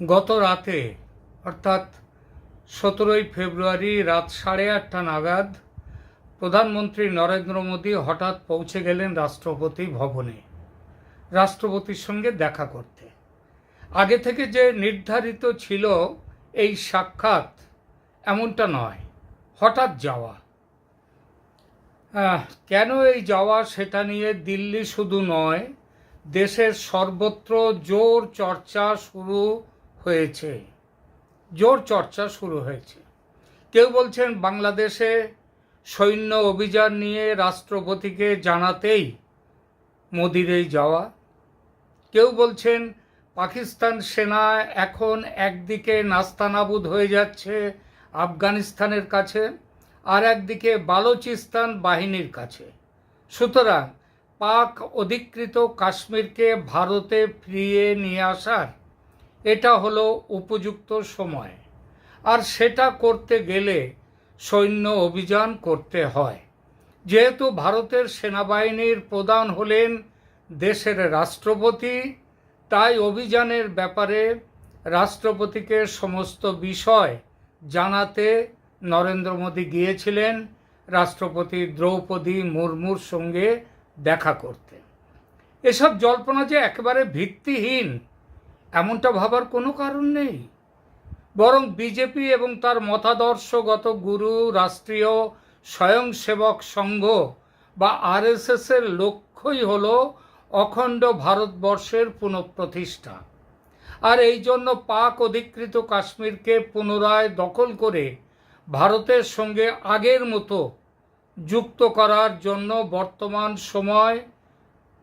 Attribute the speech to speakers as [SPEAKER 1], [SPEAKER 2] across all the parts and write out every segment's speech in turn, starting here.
[SPEAKER 1] গত রাতে, অর্থাৎ সতেরোই ফেব্রুয়ারি রাত সাড়ে আটটা নাগাদ, প্রধানমন্ত্রী নরেন্দ্র মোদী হঠাৎ পৌঁছে গেলেন রাষ্ট্রপতি ভবনে, রাষ্ট্রপতির সঙ্গে দেখা করতে। আগে থেকে যে নির্ধারিত ছিল এই সাক্ষাৎ, এমনটা নয়। হঠাৎ যাওয়া। কেন এই যাওয়া সেটা নিয়ে দিল্লি শুধু নয়, দেশের সর্বত্র জোর চর্চা শুরু হয়েছে। জোর চর্চা শুরু হয়েছে। কেউ বলছেন বাংলাদেশে সৈন্য অভিযান নিয়ে রাষ্ট্রপতিকে জানাতেই মোদির এই যাওয়া। কেউ বলছেন পাকিস্তান সেনা এখন একদিকে নাস্তানাবুদ হয়ে যাচ্ছে আফগানিস্তানের কাছে আর একদিকে বালোচিস্তান বাহিনীর কাছে। সুতরাং পাক অধিকৃত কাশ্মীরকে ভারতে ফিরিয়ে নিয়ে আসার এটা হলো উপযুক্ত সময়। আর সেটা করতে গেলে সৈন্য অভিযান করতে হয়। যেহেতু ভারতের সেনাবাহিনীর প্রধান হলেন দেশের রাষ্ট্রপতি, তাই অভিযানের ব্যাপারে রাষ্ট্রপতিকে সমস্ত বিষয় জানাতে নরেন্দ্র মোদী গিয়েছিলেন, রাষ্ট্রপতি দ্রৌপদী মুর্মুর সঙ্গে দেখা করতে। এসব জল্পনা যে একেবারে ভিত্তিহীন এমনটা ভাবার কোনো কারণ নেই। বরং বিজেপি এবং তার মতাদর্শগত গুরু, রাষ্ট্রীয় স্বয়ংসেবক সংঘ বা আরএসএসের লক্ষ্যই হল অখণ্ড ভারতবর্ষের পুনঃপ্রতিষ্ঠা। আর এই জন্য পাক অধিকৃত কাশ্মীরকে পুনরায় দখল করে ভারতের সঙ্গে আগের মতো যুক্ত করার জন্য বর্তমান সময়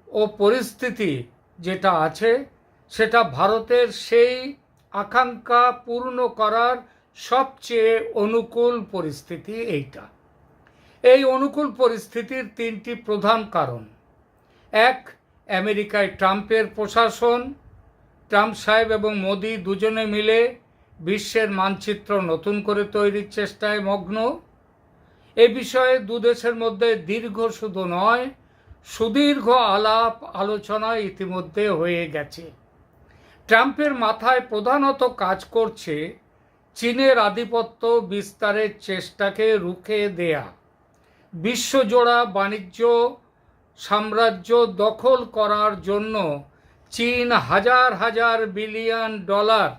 [SPEAKER 1] ও পরিস্থিতি যেটা আছে সেটা ভারতের সেই আকাঙ্ক্ষা পূর্ণ করার সবচেয়ে অনুকূল পরিস্থিতি এইটা। এই অনুকূল পরিস্থিতির তিনটি প্রধান কারণ। এক, আমেরিকায় ট্রাম্পের প্রশাসন। ট্রাম্প সাহেব এবং মোদি দুজনে মিলে বিশ্বের মানচিত্র নতুন করে তৈরির চেষ্টায় মগ্ন। এ বিষয়ে দু দেশের মধ্যে দীর্ঘ শুধু নয়, সুদীর্ঘ আলাপ আলোচনা ইতিমধ্যে হয়ে গেছে। ট্রাম্পের মাথায় প্রধানত কাজ করছে চীনের আধিপত্য বিস্তারের চেষ্টাকে রুখে দেয়া। বিশ্বজোড়া বাণিজ্য সাম্রাজ্য দখল করার জন্য চীন হাজার হাজার বিলিয়ন ডলার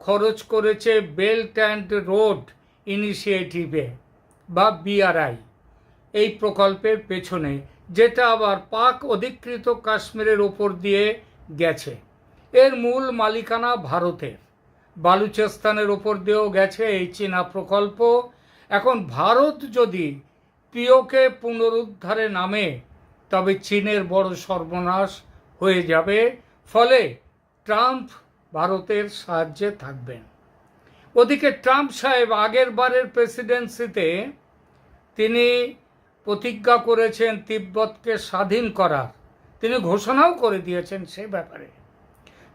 [SPEAKER 1] খরচ করেছে বেল্ট অ্যান্ড রোড ইনিশিয়েটিভে বা বিআরআই। এই প্রকল্পের পেছনে যেটা আবার পাক অধিকৃত কাশ্মীরের ওপর দিয়ে গেছে। এর মূল মালিকানা ভারতের। বালুচেস্তানের ওপর দিয়েও গেছে এই চীনা প্রকল্প। এখন ভারত যদি পিওকে পুনরুদ্ধারে নামে, তবে চীনের বড় সর্বনাশ হয়ে যাবে। ফলে ট্রাম্প ভারতের সাহায্যে থাকবেন। ওদিকে ট্রাম্প সাহেব আগের বারের প্রেসিডেন্সিতে তিনি প্রতিজ্ঞা করেছেন তিব্বতকে স্বাধীন করার। তিনি ঘোষণাও করে দিয়েছেন সে ব্যাপারে।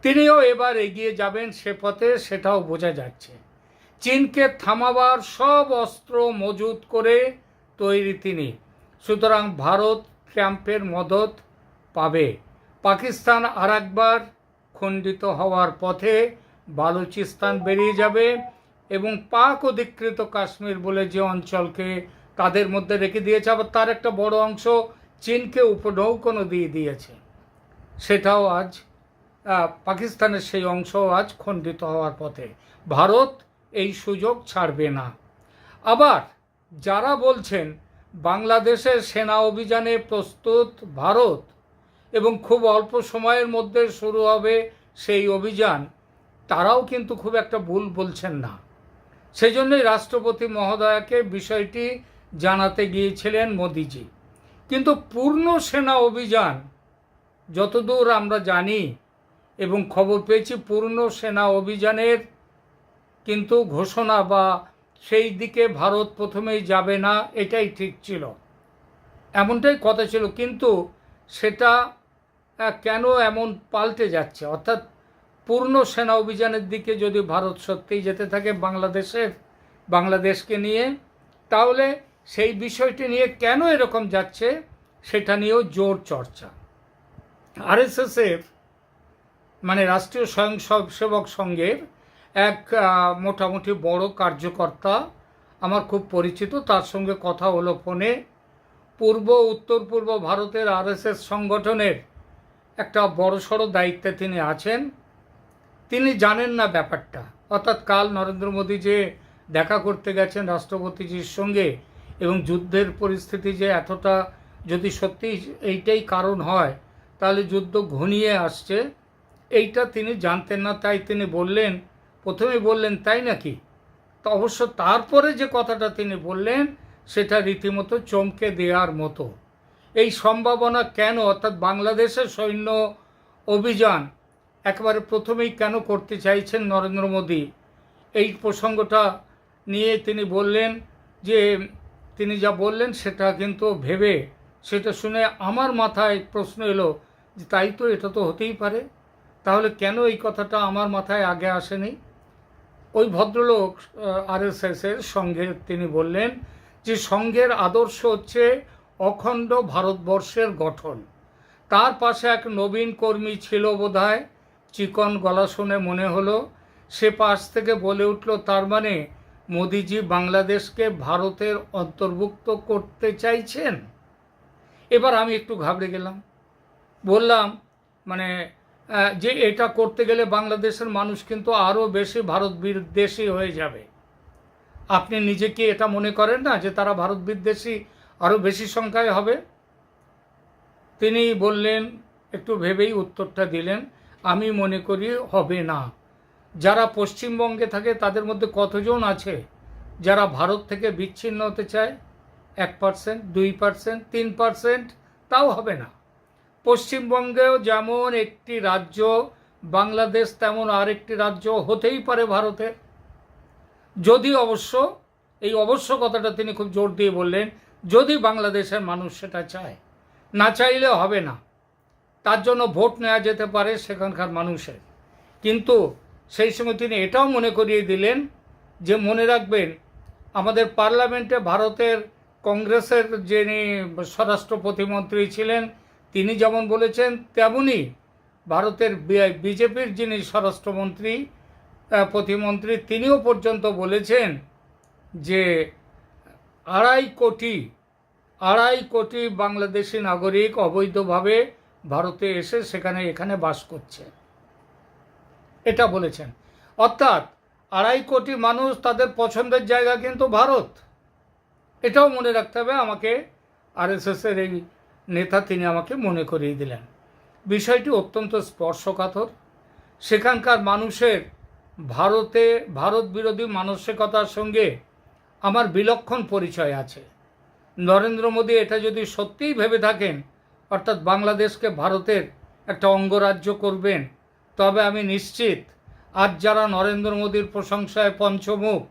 [SPEAKER 1] তিনিও এবার এগিয়ে যাবেন সে পথে, সেটাও বোঝা যাচ্ছে। চীনকে থামাবার সব অস্ত্র মজুত করে তৈরি তিনি। সুতরাং ভারত ট্রাম্পের মদত পাবে। পাকিস্তান আর একবার খণ্ডিত হওয়ার পথে বালুচিস্তান বেরিয়ে যাবে এবং পাক অধিকৃত কাশ্মীর বলে যে অঞ্চলকে তাদের মধ্যে রেখে দিয়েছে, আবার তার একটা বড় অংশ চীনকে উপনৌকনো দিয়ে দিয়েছে। সেটাও আজ পাকিস্তানের সেই অংশ আজ খণ্ডিত হওয়ার পথে। ভারত এই সুযোগ ছাড়বে না। আবার যারা বলছেন, বাংলাদেশের সেনা অভিযানে প্রস্তুত ভারত এবং খুব অল্প সময়ের মধ্যে শুরু হবে সেই অভিযান, তারাও কিন্তু খুব একটা ভুল বলছেন না। সেই জন্যই রাষ্ট্রপতি মহোদয়াকে বিষয়টি জানাতে গিয়েছিলেন মোদিজি। কিন্তু পূর্ণ সেনা অভিযান, যতদূর আমরা জানি এবং খবর পেয়েছি পূর্ণ সেনা অভিযানের, কিন্তু ঘোষণা বা সেই দিকে ভারত প্রথমেই যাবে না, এটাই ঠিক ছিল। এমনটাই কথা ছিল, কিন্তু সেটা কেন এমন পাল্টে যাচ্ছে? অর্থাৎ পূর্ণ সেনা অভিযানের দিকে যদি ভারত সত্যিই যেতে থাকে বাংলাদেশের, বাংলাদেশকে নিয়ে, তাহলে সেই বিষয়টি নিয়ে কেন এরকম যাচ্ছে, সেটা নিয়েও জোর চর্চা। আরএসএসের মানে রাষ্ট্রীয় স্বয়ংসেবক সংঘের এক মোটামুটি বড় কার্যকর্তা আমার খুব পরিচিত। তার সঙ্গে কথা হলো ফোনে। পূর্ব, উত্তর পূর্ব ভারতের আরএসএস সংগঠনের একটা বড়সড় দায়িত্বে তিনি আছেন। তিনি জানেন না ব্যাপারটা। অর্থাৎ কাল নরেন্দ্র মোদী যে দেখা করতে গেছেন রাষ্ট্রপতিজির সঙ্গে এবং যুদ্ধের পরিস্থিতি যে এতটা যদি সত্যি এইটাই কারণ হয়, তাহলে যুদ্ধ ঘনিয়ে আসছে। এইটা তিনি জানতেন না, তাই তিনি বললেন, প্রথমে বললেন, তাই নাকি? তো অবশ্য তারপরে যে কথাটা তিনি বললেন, সেটা রীতিমতো চমকে দেওয়ার মতো। এই সম্ভাবনা কেন, অর্থাৎ বাংলাদেশের সৈন্য অভিযান একেবারে প্রথমেই কেন করতে চাইছেন নরেন্দ্র মোদী? এই প্রসঙ্গটা নিয়ে তিনি বললেন যে, তিনি যা বললেন সেটা কিন্তু ভেবে, সেটা শুনে আমার মাথায় প্রশ্ন এলো যে, তাই তো এটা তো হতেই পারে। তাহলে কেন এই কথাটা আমার মাথায় আগে আসেনি? ওই ভদ্রলোক আর এস আরএসএসের সঙ্গে তিনি বললেন যে সংঘের আদর্শ হচ্ছে অখণ্ড ভারতবর্ষের গঠন। তার পাশে এক নবীন কর্মী ছিল বোধহয়, চিকন গলা শুনে মনে হলো। সে পাশ থেকে বলে উঠল, তার মানে মোদিজি বাংলাদেশকে ভারতের অন্তর্ভুক্ত করতে চাইছেন? এবার আমি একটু ঘাবড়ে গেলাম। বললাম মানে যে এটা করতে গেলে বাংলাদেশের মানুষ কিন্তু আরও বেশি ভারত বিদ্বেষী হয়ে যাবে। আপনি নিজে কি এটা মনে করেন না যে তারা ভারত বিদ্বেষী আরও বেশি সংখ্যায় হবে? তিনি বললেন, একটু ভেবেই উত্তরটা দিলেন, আমি মনে করি হবে না। যারা পশ্চিমবঙ্গে থাকে তাদের মধ্যে কতজন আছে? যারা ভারত থেকে বিচ্ছিন্ন হতে চায়, এক পার্সেন্ট, দুই পার্সেন্ট, তিন পার্সেন্ট, তাও হবে না। পশ্চিমবঙ্গেও যেমন একটি রাজ্য, বাংলাদেশ তেমন আরেকটি রাজ্য হতেই পারে ভারতের যদি অবশ্য, এই অবশ্য কথাটা তিনি খুব জোর দিয়ে বললেন, যদি বাংলাদেশের মানুষ সেটা চায়, না চাইলে হবে না। তার জন্য ভোট নেওয়া যেতে পারে সেখানকার মানুষের। কিন্তু সেই সময় তিনি এটাও মনে করিয়ে দিলেন যে, মনে রাখবেন, আমাদের পার্লামেন্টে ভারতের কংগ্রেসের যিনি স্বরাষ্ট্র প্রতিমন্ত্রী ছিলেন তিনি যেমন বলেছেন, তেমনি ভারতের বিজেপির যিনি স্বরাষ্ট্রমন্ত্রী প্রতিমন্ত্রী, তিনিও পর্যন্ত বলেছেন যে আড়াই কোটি আড়াই কোটি বাংলাদেশি নাগরিক অবৈধভাবে ভারতে এসে সেখানে, এখানে বাস করছে। এটা বলেছেন। অর্থাৎ আড়াই কোটি মানুষ তাদের পছন্দের জায়গা কিন্তু ভারত। এটাও মনে রাখতে হবে আমাকে আরএসএসের এই নেতা তিনি আমাকে মনে করিয়ে দিলেন। বিষয়টি অত্যন্ত স্পর্শকাতর। সেখানকার মানুষের ভারতে, ভারত বিরোধী মানসিকতার সঙ্গে আমার বিলক্ষণ পরিচয় আছে। নরেন্দ্র মোদী এটা যদি সত্যিই ভেবে থাকেন, অর্থাৎ বাংলাদেশকে ভারতের একটা অঙ্গরাজ্য করবেন, তবে আমি নিশ্চিত আজ যারা নরেন্দ্র মোদীর প্রশংসায় পঞ্চমুখ,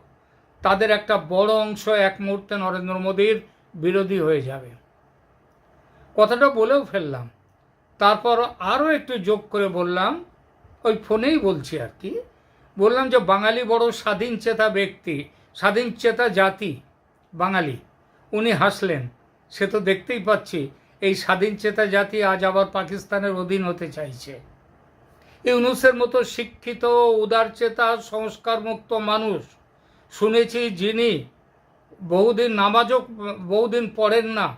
[SPEAKER 1] তাদের একটা বড় অংশ এক মুহূর্তে নরেন্দ্র মোদীর বিরোধী হয়ে যাবে। কথাটা বলেও ফেললাম। তারপর আরও একটু যোগ করে বললাম, ওই ফোনেই বলছি আর কি। বললাম যে বাঙালি বড় স্বাধীন চেতা ব্যক্তি, স্বাধীন চেতা জাতি, বাঙালি, উনি হাসলেন। সে তো দেখতেই পাচ্ছি, এই স্বাধীন চেতা জাতি আজ আবার পাকিস্তানের অধীন হতে চাইছে। ইউনুসের মতো শিক্ষিত উদারচেতা সংস্কারমুক্ত মানুষ, শুনেছি যিনি বহুদিন নামাজও, বহুদিন পড়েন না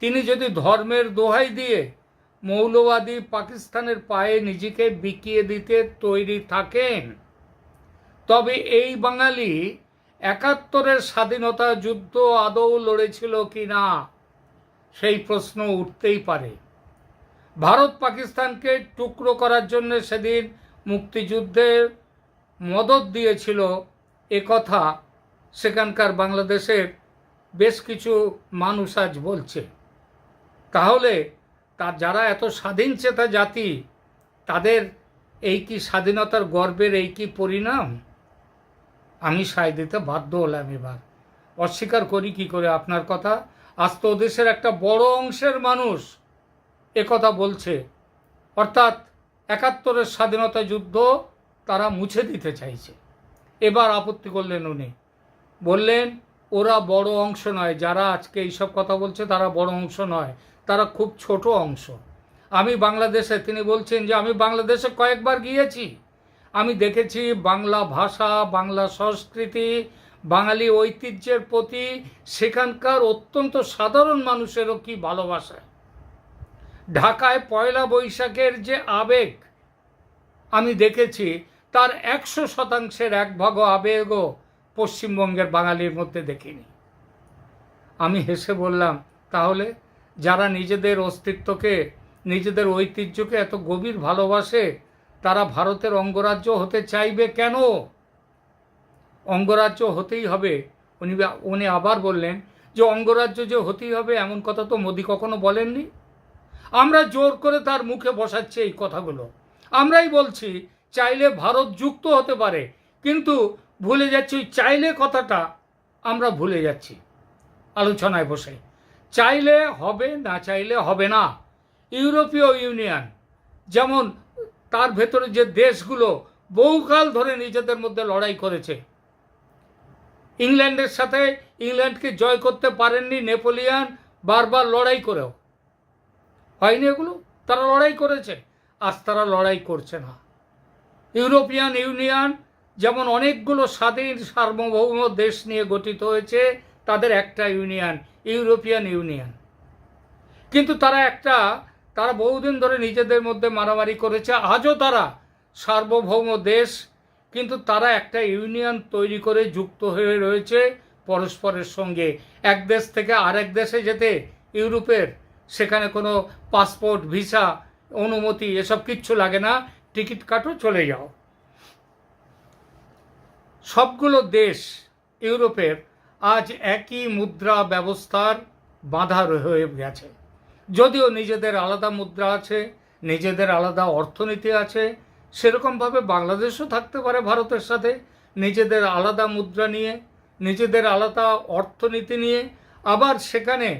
[SPEAKER 1] তিনি যদি ধর্মের দোহাই দিয়ে মৌলবাদী পাকিস্তানের পায়ে নিজেকে বিকিয়ে দিতে তৈরি থাকেন, তবে এই বাঙালি একাত্তরের স্বাধীনতা যুদ্ধ আদৌ লড়েছিল কি না, সেই প্রশ্ন উঠতেই পারে। ভারত পাকিস্তানকে টুকরো করার জন্য সেদিন মুক্তিযুদ্ধে মদত দিয়েছিল এ কথা সেখানকার বাংলাদেশের বেশ কিছু মানুষ আজ বলছে। তাহলে তার যারা এত স্বাধীন চেতা জাতি, তাদের এই কি স্বাধীনতার গর্বের এই কি পরিণাম? আমি সায় দিতে বাধ্য হলাম এবার। অস্বীকার করি কি করে আপনার কথা? আজ তো দেশের একটা বড় অংশের মানুষ একথা বলছে। অর্থাৎ একাত্তরের স্বাধীনতা যুদ্ধ তারা মুছে দিতে চাইছে। এবার আপত্তি করলেন উনি। বললেন, ওরা বড় অংশ নয়, যারা আজকে এইসব কথা বলছে তারা বড় অংশ নয়। তারা খুব ছোট অংশ। আমি বাংলাদেশে, তিনি বলছেন যে আমি বাংলাদেশে কয়েকবার গিয়েছি। আমি দেখেছি বাংলা ভাষা, বাংলা সংস্কৃতি, বাঙালি ঐতিহ্যের প্রতি সেখানকার অত্যন্ত সাধারণ মানুষেরও কি ভালোবাসা। ঢাকায় পয়লা বৈশাখের যে আবেগ আমি দেখেছি, তার একশো শতাংশের এক ভাগ আবেগও পশ্চিমবঙ্গের বাঙালির মধ্যে দেখিনি। আমি হেসে বললাম, তাহলে যারা নিজেদের অস্তিত্বকে, নিজেদের ঐতিহ্যকে এত গভীর ভালোবাসে, তারা ভারতের অঙ্গরাজ্য হতে চাইবে কেন? অঙ্গরাজ্য হতেই হবে। উনি উনি আবার বললেন যে অঙ্গরাজ্য যে হতেই হবে এমন কথা তো মোদী কখনো বলেননি। আমরা জোর করে তার মুখে বসাচ্ছি এই কথাগুলো। আমরাই বলছি, চাইলে ভারত যুক্ত হতে পারে, কিন্তু ভুলে যাচ্ছি চাইলে কথাটা আমরা ভুলে যাচ্ছি। আলোচনায় বসে। চাইলে হবে, না চাইলে হবে না। ইউরোপীয় ইউনিয়ন, যেমন তার ভেতরে যে দেশগুলো বহুকাল ধরে নিজেদের মধ্যে লড়াই করেছে। ইংল্যান্ডের সাথে ইংল্যান্ডকে জয় করতে পারেননি নেপোলিয়ান বারবার লড়াই করেও। হয়নি এগুলো? তারা লড়াই করেছে। আজ তারা লড়াই করছে না। ইউরোপিয়ান ইউনিয়ন যেমন অনেকগুলো স্বাধীন সার্বভৌম দেশ নিয়ে গঠিত হয়েছে তাদের একটা ইউনিয়ন, ইউরোপিয়ান ইউনিয়ন। কিন্তু তারা একটা, তারা বহুদিন ধরে নিজেদের মধ্যে মারামারি করেছে। আজও তারা সার্বভৌম দেশ, কিন্তু তারা একটা ইউনিয়ন তৈরি করে যুক্ত হয়ে রয়েছে পরস্পরের সঙ্গে। এক দেশ থেকে আরেক দেশে যেতে ইউরোপের সেখানে কোনো পাসপোর্ট, ভিসা, অনুমতি এসব কিচ্ছু লাগে না। টিকিট কাটো, চলে যাও। সবগুলো দেশ ইউরোপের আজ একই মুদ্রা ব্যবস্থার বাধা হয়ে গেছে। যদিও নিজেদের আলাদা মুদ্রা আছে, নিজেদের আলাদা অর্থনীতি আছে, সেরকমভাবে বাংলাদেশও থাকতে পারে ভারতের সাথে। নিজেদের আলাদা মুদ্রা নিয়ে, নিজেদের আলাদা অর্থনীতি নিয়ে, আবার সেখানে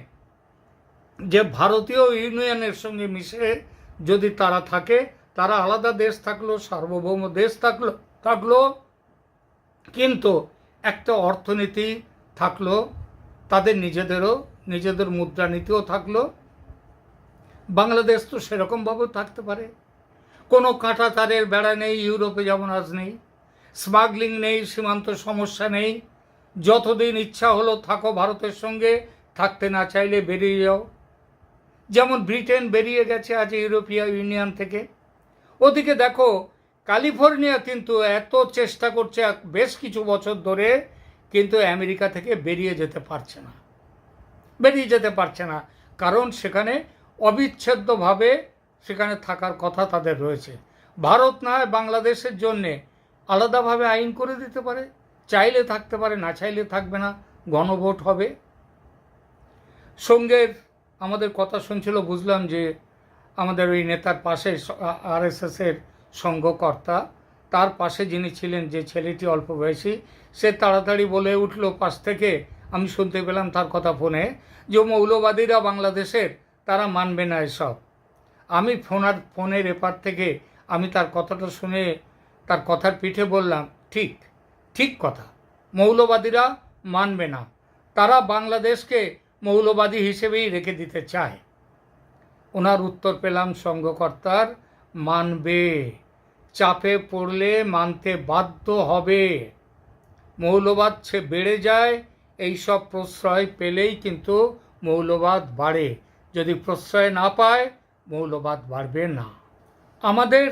[SPEAKER 1] যে ভারতীয় ইউনিয়নের সঙ্গে মিশে যদি তারা থাকে, তারা আলাদা দেশ থাকল, সার্বভৌম দেশ থাকল থাকল, কিন্তু একটা অর্থনীতি থাকল, তাদের নিজেদেরও, নিজেদের মুদ্রানীতিও থাকল। বাংলাদেশ তো সেরকমভাবেও থাকতে পারে। কোনো কাঁটা তারের বেড়া নেই, ইউরোপে যেমন আজ নেই। স্মাগলিং নেই, সীমান্ত সমস্যা নেই। যতদিন ইচ্ছা হলো থাকো ভারতের সঙ্গে, থাকতে না চাইলে বেরিয়ে যাও। যেমন ব্রিটেন বেরিয়ে গেছে আজ ইউরোপীয় ইউনিয়ন থেকে। ওদিকে দেখো, ক্যালিফোর্নিয়া কিন্তু এত চেষ্টা করছে বেশ কিছু বছর ধরে কিন্তু আমেরিকা থেকে বেরিয়ে যেতে পারছে না। বেরিয়ে যেতে পারছে না। কারণ সেখানে অবিচ্ছেদ্যভাবে সেখানে থাকার কথা তাদের রয়েছে। ভারত না হয় বাংলাদেশের জন্যে আলাদাভাবে আইন করে দিতে পারে। চাইলে থাকতে পারে, না চাইলে থাকবে না। গণভোট হবে। সঙ্গের আমাদের কথা শুনছিল, বুঝলাম যে আমাদের ওই নেতার পাশে আরএসএসের সংঘকর্তা তার পাশে যিনি ছিলেন যে ছেলেটি অল্প বয়সী সে তাড়াতাড়ি বলে উঠল, পাশ থেকে আমি শুনতে পেলাম তার কথা ফোনে যে মৌলবাদীরা বাংলাদেশের, তারা মানবে না এসব। আমি ফোনার ফোনের এপার থেকে আমি তার কথাটা শুনে, তার কথার পিঠে বললাম, ঠিক ঠিক কথা। মৌলবাদীরা মানবে না। তারা বাংলাদেশকে মৌলবাদী হিসেবেই রেখে দিতে চায়। ওনার উত্তর পেলাম সংঘকর্তার মানবে। চাপে পড়লে মানতে বাধ্য হবে। মৌলবাদ সে বেড়ে যায়, এই সব প্রশ্রয় পেলেই কিন্তু মৌলবাদ বাড়ে। যদি প্রশ্রয় না পায়, মৌলবাদ বাড়বে না। আমাদের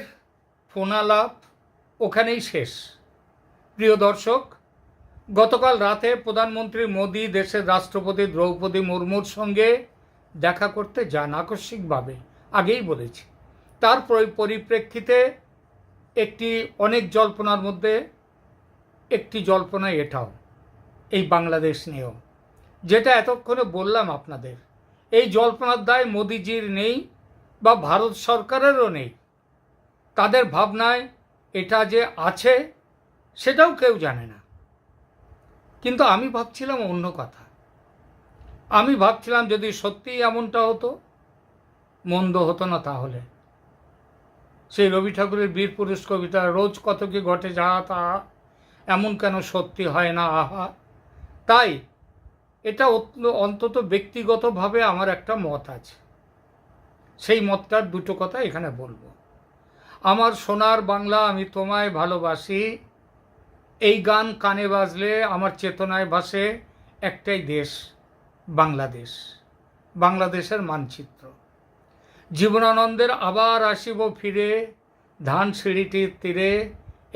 [SPEAKER 1] ফোনালাপ ওখানেই শেষ। প্রিয় দর্শক, গতকাল রাতে প্রধানমন্ত্রী মোদী দেশের রাষ্ট্রপতি দ্রৌপদী মুর্মুর সঙ্গে দেখা করতে যান আকস্মিকভাবে, আগেই বলেছি। তার পরিপ্রেক্ষিতে একটি অনেক জল্পনার মধ্যে একটি জল্পনা এটাও, এই বাংলাদেশ নিয়েও। যেটা এতক্ষণে বললাম আপনাদের, এই জল্পনার দায় মোদিজির নেই বা ভারত সরকারেরও নেই। তাদের ভাবনায় এটা যে আছে, সেটাও কেউ জানে না। কিন্তু আমি ভাবছিলাম অন্য কথা। আমি ভাবছিলাম যদি সত্যিই এমনটা হতো, মন্দ হতো না তাহলে। সেই রবি ঠাকুরের বীর পুরুষ কবিতা, রোজ কত কি ঘটে যাহা তাহা এমন কেন সত্যি হয় না? আহা। তাই এটা অন্তত ব্যক্তিগতভাবে আমার একটা মত আছে। সেই মতটার দুটো কথা এখানে বলব। আমার সোনার বাংলা আমি তোমায় ভালোবাসি। এই গান কানে বাজলে আমার চেতনায় ভাসে একটাই দেশ, বাংলাদেশ। বাংলাদেশের মানচিত্র। জীবনানন্দের আবার আসিব ফিরে ধান সিঁড়িটির তীরে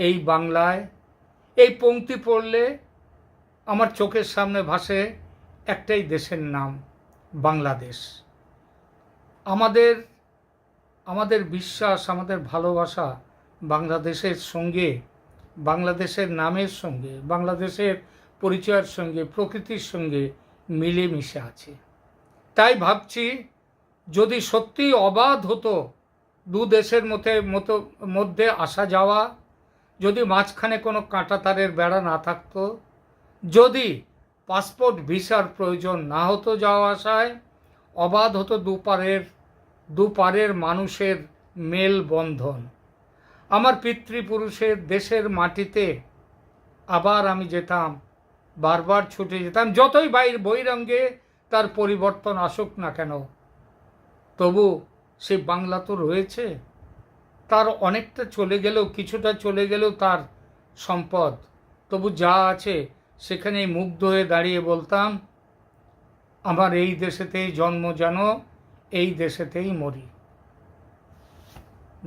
[SPEAKER 1] এই বাংলায় এই পংক্তি পড়লে আমার চোখের সামনে ভাসে একটাই দেশের নাম, বাংলাদেশ। আমাদের আমাদের বিশ্বাস, আমাদের ভালোবাসা বাংলাদেশের সঙ্গে, বাংলাদেশের নামের সঙ্গে, বাংলাদেশের পরিচয়ের সঙ্গে, প্রকৃতির সঙ্গে মিলেমিশে আছে। তাই ভাবছি, যদি সত্যি অবাধ হতো দু দেশের মধ্যে মতো, মধ্যে আসা যাওয়া যদি মাঝখানে কোনো কাঁটাতারের বেড়া না থাকতো, যদি পাসপোর্ট ভিসার প্রয়োজন না হতো যাওয়া আসায়, অবাধ হতো দুপারের দুপারের মানুষের মেলবন্ধন আমার পিতৃপুরুষের দেশের মাটিতে আবার আমি যেতাম, বারবার ছুটে যেতাম, যতই বাইর বৈরঙ্গে তার পরিবর্তন আসুক না কেন, তবু সে বাংলা তো রয়েছে। তার অনেকটা চলে গেলেও, কিছুটা চলে গেলেও তার সম্পদ। তবু যা আছে, সেখানেই মুগ্ধ হয়ে দাঁড়িয়ে বলতাম, আমার এই দেশেতেই জন্ম জানো, এই দেশেতেই মরি।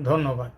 [SPEAKER 1] ধন্যবাদ।